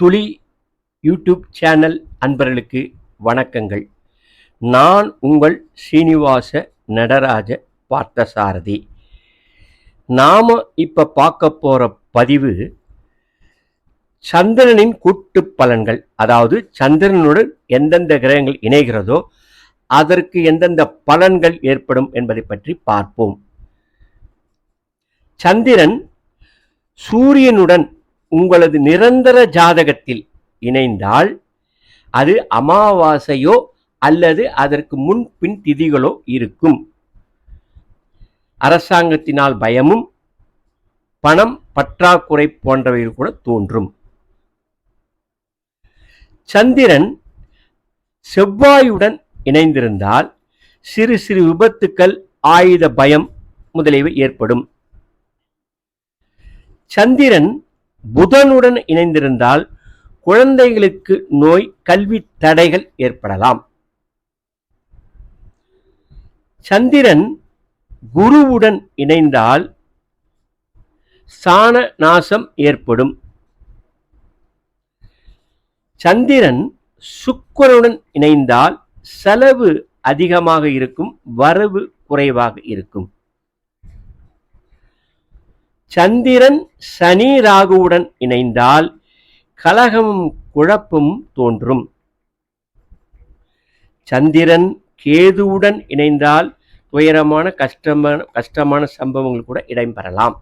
துளி YouTube channel அன்பர்களுக்கு வணக்கங்கள். நான் உங்கள் சீனிவாச நடராஜ பார்த்தசாரதி. நாம இப்போ பார்க்க போகிற பதிவு சந்திரனின் கூட்டு பலன்கள். அதாவது சந்திரனுடன் எந்தெந்த கிரகங்கள் இணைகிறதோ அதற்கு எந்தெந்த பலன்கள் ஏற்படும் என்பதை பற்றி பார்ப்போம். சந்திரன் சூரியனுடன் உங்களது நிரந்தர ஜாதகத்தில் இணைந்தால் அது அமாவாசையோ அல்லது அதற்கு முன்பின் திதிகளோ இருக்கும். அரசாங்கத்தினால் பயமும் பணம் பற்றாக்குறை போன்றவைகள் கூட தோன்றும். சந்திரன் செவ்வாயுடன் இணைந்திருந்தால் சிறு சிறு விபத்துக்கள் ஆயுத பயம் முதலியவை ஏற்படும். சந்திரன் புதனுடன் இணைந்திருந்தால் குழந்தைகளுக்கு நோய் கல்வி தடைகள் ஏற்படலாம். சந்திரன் குருவுடன் இணைந்தால் சாண நாசம் ஏற்படும். சந்திரன் சுக்கரனுடன் இணைந்தால் செலவு அதிகமாக இருக்கும் வரவு குறைவாக இருக்கும். சந்திரன் சனி ராகுவுடன் இணைந்தால் கலகமும் குழப்பமும் தோன்றும். சந்திரன் கேதுவுடன் இணைந்தால் துயரமான கஷ்டமான கஷ்டமான சம்பவங்கள் கூட இடம்பெறலாம்.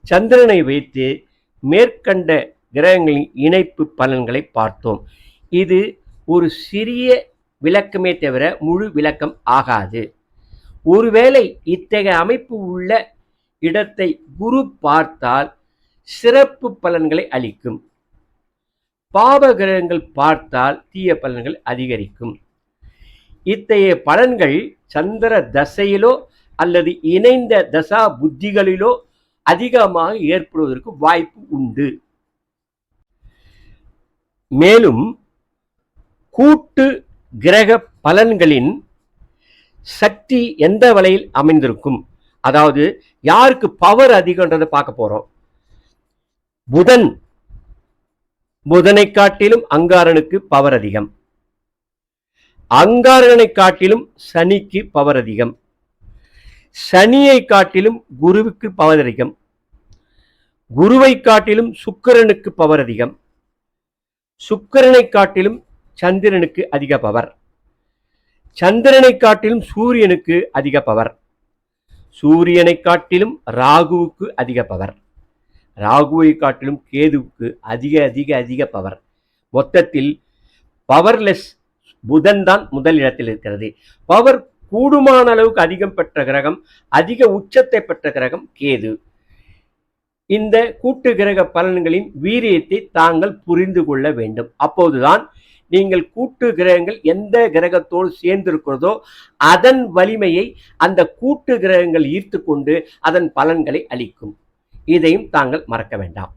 சந்திரனை வைத்து மேற்கண்ட கிரகங்களின் இணைப்பு பலன்களை பார்த்தோம். இது ஒரு சிறிய விளக்கமே தவிர முழு விளக்கம் ஆகாது. ஒருவேளை இத்தகைய அமைப்பு உள்ள இடத்தை குரு பார்த்தால் சிறப்பு பலன்களை அளிக்கும். பாப கிரகங்கள் பார்த்தால் தீய பலன்கள் அதிகரிக்கும். இத்தகைய பலன்கள் சந்திர தசையிலோ அல்லது இணைந்த தசா புத்திகளிலோ அதிகமாக ஏற்படுவதற்கு வாய்ப்பு உண்டு. மேலும் கூட்டு கிரக பலன்களின் சக்தி எந்த வலையில் அமைந்திருக்கும்? அதாவது யாருக்கு பவர் அதிகன்றதை பார்க்க போறோம். புதன். புதனை காட்டிலும் அங்காரனுக்கு பவர் அதிகம். அங்காரனை காட்டிலும் சனிக்கு பவர் அதிகம். சனியை காட்டிலும் குருவுக்கு பவர் அதிகம். குருவை காட்டிலும் சுக்கரனுக்கு பவர் அதிகம். சுக்கரனை காட்டிலும் சந்திரனுக்கு அதிக பவர் சந்திரனை காட்டிலும் சூரியனுக்கு அதிக பவர். சூரியனை காட்டிலும் ராகுவுக்கு அதிக பவர். ராகுவை காட்டிலும் கேதுவுக்கு அதிக அதிக அதிக பவர். மொத்தத்தில் பவர்லெஸ் புதன் தான் முதல் இடத்தில் இருக்கிறது. பவர் கூடுமான அளவுக்கு அதிகம் பெற்ற கிரகம் அதிக உச்சத்தை பெற்ற கிரகம் கேது. இந்த கூட்டு கிரக பலன்களின் வீரியத்தை தாங்கள் புரிந்து கொள்ள வேண்டும். அப்போதுதான் நீங்கள் கூட்டு கிரகங்கள் எந்த கிரகத்தோடு சேர்ந்திருக்கிறதோ அதன் வலிமையை அந்த கூட்டு கிரகங்கள் ஈர்த்து கொண்டு அதன் பலன்களை அளிக்கும். இதையும் தாங்கள் மறக்க வேண்டாம்.